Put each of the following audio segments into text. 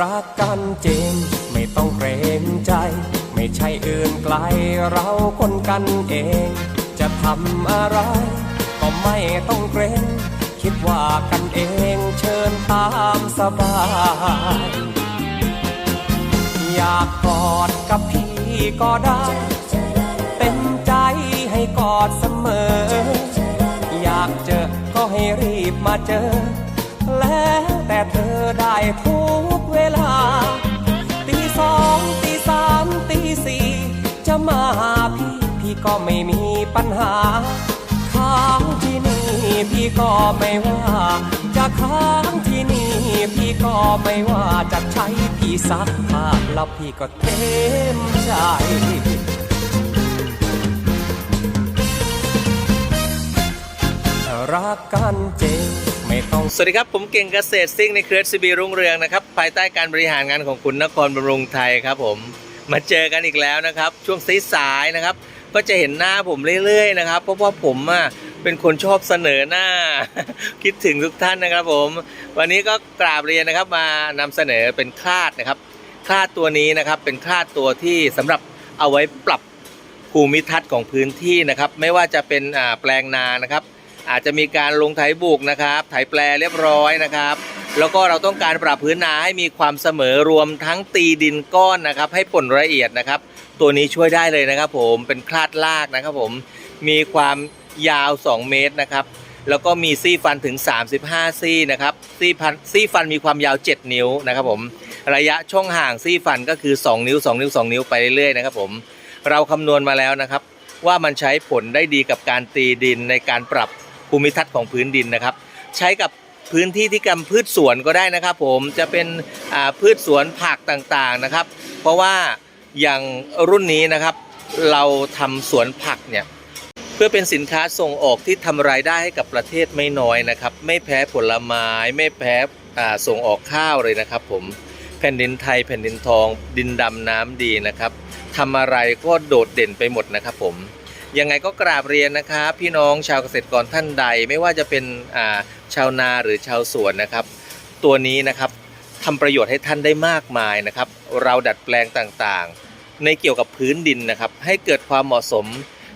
รักกันจริง ไม่ต้องเกรงใจ ไม่ใช่อื่นไกลเราคนกันเอง จะทำอะไร ก็ไม่ต้องเกรง คิดว่ากันเองเชิญตามสบาย อยากกอดกับพี่ก็ได้ เต็มใจให้กอดเสมอ อยากเจอก็ให้รีบมาเจอ แล้วแต่เธอได้ทุก พี่ก็ไม่มีปัญหาค้างที่นี่พี่ก็ไม่ว่า จะค้างที่นี่พี่ก็ไม่ว่าจะใช้พี่ซักผ้าแล้วพี่ก็เต็มใจรักกันเจงไม่ต้องสวัสดีครับ ผมเก่งเกษตรซิ่งในเครือซีบีรุ่งเรืองนะครับ ภายใต้การบริหารงานของคุณนครบำรุงไทยครับผม มาเจอกันอีกแล้วนะครับ ช่วงสายๆนะครับ ก็จะเห็นหน้าผมเรื่อยๆนะครับ เพราะว่าผมอะเป็นคนชอบเสนอหน้า คิดถึงทุกท่านนะครับผม วันนี้ก็กราบเรียนนะครับมานำเสนอเป็นคลาดนะครับคลาดตัวนี้นะครับเป็นคลาดตัวที่สำหรับเอาไว้ปรับภูมิทัศน์ของพื้นที่นะครับ ไม่ว่าจะเป็นแปลงนานะครับ อาจจะมีการลงไถบุกนะครับ ไถแปลเรียบร้อยนะครับ แล้วก็เราต้องการปรับพื้นนาให้มีความเสมอรวมทั้งตีดินก้อนนะครับ ให้ป่นละเอียดนะครับ ตัวนี้ช่วยได้เลยนะครับ ผมเป็นคลาดลากนะครับ ผมมีความยาว 2 เมตรนะครับ แล้วก็มีซี่ฟันถึง 35 ซี่นะครับซี่ฟันซี่ฟันมีความยาว 7 นิ้วนะครับ ผมระยะช่องห่างซี่ฟันก็คือ 2 นิ้ว 2 นิ้ว 2 นิ้วไปเรื่อยๆนะครับ ผมเราคำนวณมาแล้วนะครับ ว่ามันใช้ผลได้ดีกับการตีดินในการปรับภูมิทัศน์ของพื้นดินนะครับ ใช้กับ พื้นที่ที่กำพืชสวนก็ได้นะครับ ผมจะเป็นพืชสวนผักต่างๆนะครับ เพราะว่าอย่างรุ่นนี้นะครับ เราทำสวนผักเนี่ยเพื่อเป็นสินค้าส่งออกที่ทำรายได้ให้กับประเทศไม่น้อยนะครับ ไม่แพ้ผลไม้ไม่แพ้ส่งออกข้าวเลยนะครับ ผมแผ่นดินไทยแผ่นดินทอง ดินดำน้ำดีนะครับทำอะไรก็โดดเด่นไปหมดนะครับ ผม ยังไงก็กราบเรียนนะครับพี่น้องชาวเกษตรกรท่านใด ไม่ว่าจะเป็นาชาวนาหรือชาวสวนนะครับ ตัวนี้นะครับทำประโยชน์ให้ท่านได้มากมายนะครับ เราดัดแปลงต่างๆ ในเกี่ยวกับพื้นดินนะครับ ให้เกิดความเหมาะสม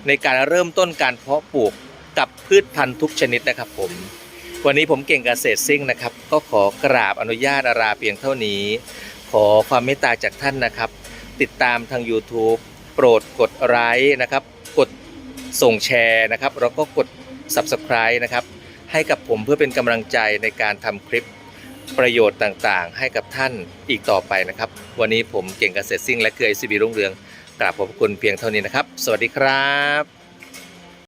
ในการเริ่มต้นการเพาะปลูกกับพืชพันธุ์ทุกชนิดนะครับผม วันนี้ผมเก่งเกษตรซิ่งนะครับ ก็ขอกราบอนุญาตอาราเพียงเท่านี้ ขอความเมตตาจากท่านนะครับ ติดตามทาง YouTube โปรดกดไลค์นะครับ กด ส่งแชร์นะครับแล้วก็กด Subscribe นะครับให้กับผมเพื่อเป็นกำลังใจในการทำคลิปประโยชน์ต่างๆ ให้กับท่านอีกต่อไปนะครับ วันนี้ผมเก่งเกษตรซิ่งและเครือ ICB รุ่งเรืองกราบขอบคุณเพียงเท่านี้นะครับ สวัสดีครับ